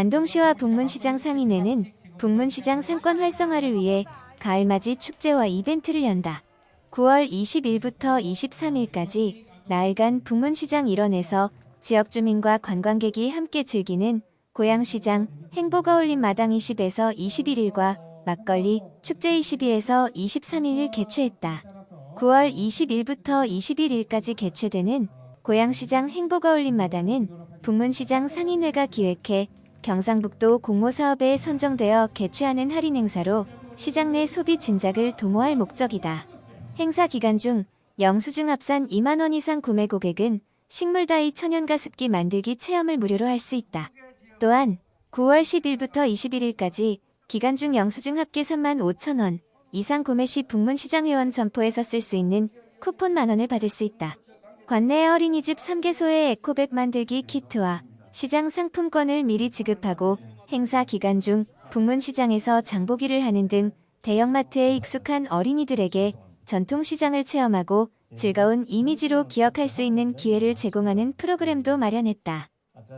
안동시와 북문시장 상인회는 북문시장 상권 활성화를 위해 가을맞이 축제와 이벤트를 연다. 9월 20일부터 23일까지 나흘간 북문시장 일원에서 지역 주민과 관광객이 함께 즐기는 고양시장 행복어울림 마당 20에서 21일과 막걸리 축제 22에서 23일을 개최했다. 9월 20일부터 21일까지 개최되는 고양시장 행복어울림 마당은 북문시장 상인회가 기획해 경상북도 공모사업에 선정되어 개최하는 할인 행사로 시장 내 소비 진작을 도모할 목적이다. 행사 기간 중 영수증 합산 2만 원 이상 구매 고객은 식물다이 천연가습기 만들기 체험을 무료로 할 수 있다. 또한 9월 10일부터 21일까지 기간 중 영수증 합계 3만 5천 원 이상 구매 시 북문시장 회원 점포에서 쓸 수 있는 쿠폰 만 원을 받을 수 있다. 관내 어린이집 3개소의 에코백 만들기 키트와 시장 상품권을 미리 지급하고 행사 기간 중 북문시장에서 장보기를 하는 등 대형마트에 익숙한 어린이들에게 전통시장을 체험하고 즐거운 이미지로 기억할 수 있는 기회를 제공하는 프로그램도 마련했다.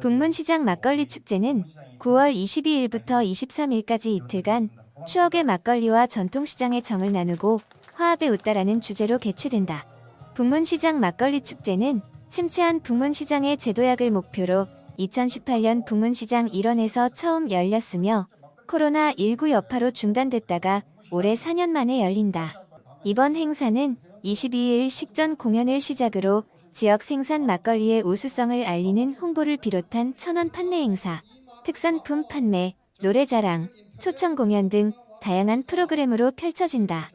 북문시장 막걸리 축제는 9월 22일부터 23일까지 이틀간 추억의 막걸리와 전통시장의 정을 나누고 화합에 웃다라는 주제로 개최된다. 북문시장 막걸리 축제는 침체한 북문시장의 제도약을 목표로 2018년 북문시장 일원에서 처음 열렸으며 코로나19 여파로 중단됐다가 올해 4년 만에 열린다. 이번 행사는 22일 식전 공연을 시작으로 지역 생산 막걸리의 우수성을 알리는 홍보를 비롯한 천원 판매 행사, 특산품 판매, 노래자랑, 초청 공연 등 다양한 프로그램으로 펼쳐진다.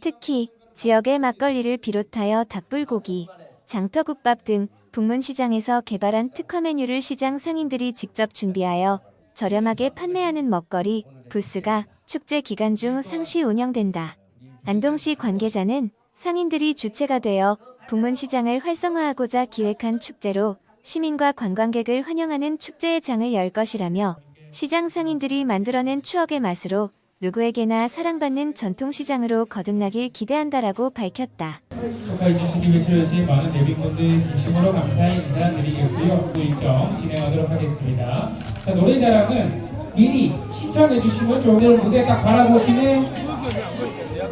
특히 지역의 막걸리를 비롯하여 닭불고기, 장터국밥 등 북문시장에서 개발한 특화 메뉴를 시장 상인들이 직접 준비하여 저렴하게 판매하는 먹거리, 부스가 축제 기간 중 상시 운영된다. 안동시 관계자는 상인들이 주체가 되어 북문시장을 활성화하고자 기획한 축제로 시민과 관광객을 환영하는 축제의 장을 열 것이라며 시장 상인들이 만들어낸 추억의 맛으로 누구에게나 사랑받는 전통시장으로 거듭나길 기대한다라고 밝혔다. 축하해 주시기 위해 주신 많은 내빈분들 진심으로 감사의 인사드리겠고요. 또 일정 진행하도록 하겠습니다. 자, 노래 자랑은 미리 신청해 주시면 좋은데 무대 딱 바라보시는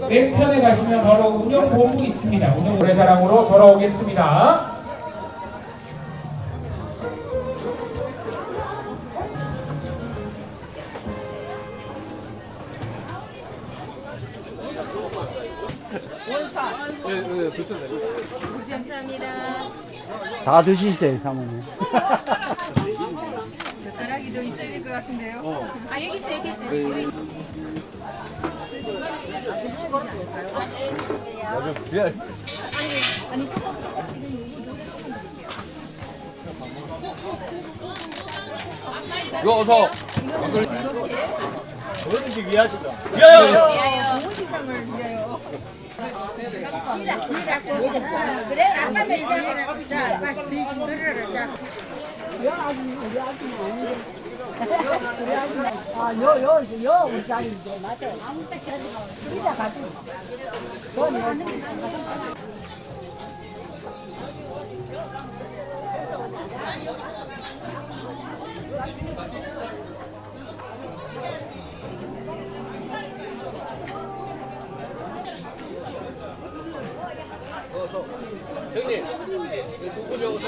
왼편에 가시면 바로 운영본부 있습니다. 운영 노래 자랑으로 돌아오겠습니다. 감사합니다. 다 드시세요, 사모님. 젓가락이 더 있어야 될 것 같은데요. 아 여기 있어 여기 있어. 여기. 아니 이거 어서 뭐든지 위하시죠. 위하여 위하여. 그래 아까는 이제 자 빨리 들으라 자 아요 요 요 우리 자리인데 맞아 이자 가지고 배워서 형님 누구 배워서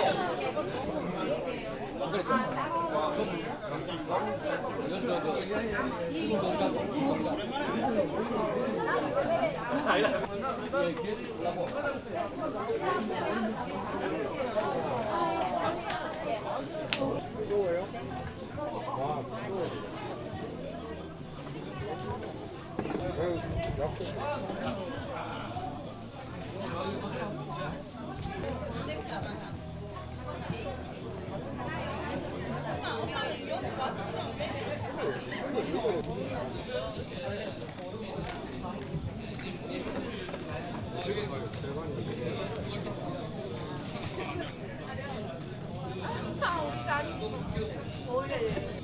안 그랬죠? 무서워요? 와, 무서워. 약속. 아, 우리가 아직 어울려요.